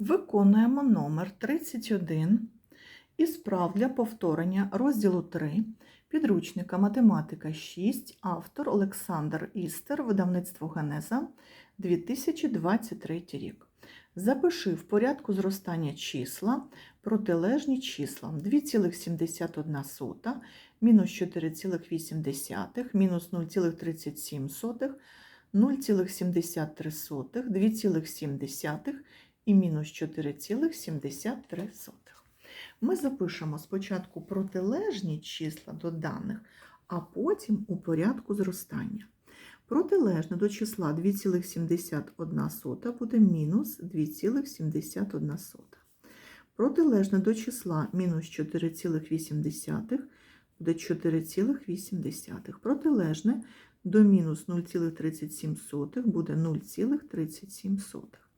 Виконуємо номер 31 із прав для повторення розділу 3 підручника Математика 6, автор Олександр Істер, видавництво Генеза 2023 рік. Запиши в порядку зростання числа протилежні числа 2,71, мінус 4,8, мінус 0,37, 0,73, 2,7 і мінус 4,73. Ми запишемо спочатку протилежні числа до даних, а потім у порядку зростання. Протилежне до числа 2,71 буде мінус 2,71. Протилежне до числа мінус 4,8 буде 4,8. Протилежне до мінус 0,37 буде 0,37.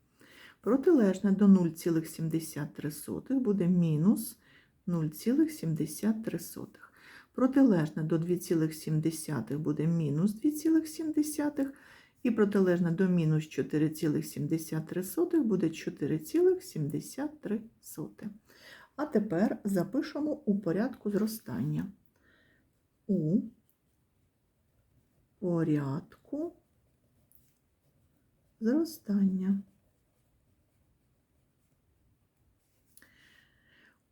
Протилежне до 0,73 буде мінус 0,73. Протилежне до 2,7 буде мінус 2,7. І протилежне до мінус 4,73 буде 4,73. А тепер запишемо у порядку зростання. У порядку зростання.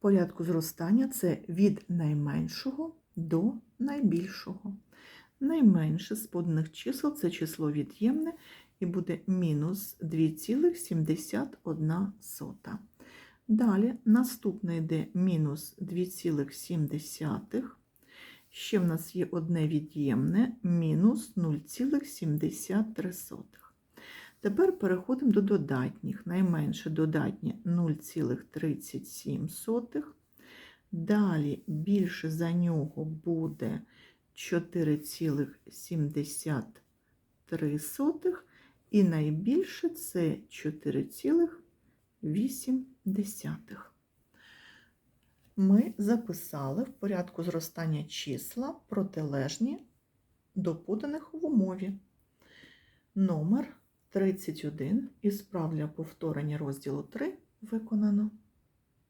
Порядку зростання це від найменшого до найбільшого. Найменше з поданих чисел це число від'ємне і буде мінус 2,71. Далі наступне йде мінус 2,7. Ще в нас є одне від'ємне мінус 0,73. Тепер переходимо до додатніх. Найменше додатнє 0,37. Далі більше за нього буде 4,73. І найбільше це 4,8. Ми записали в порядку зростання числа протилежні до поданих в умові. Номер 31 із прав для повторення розділу 3 виконано.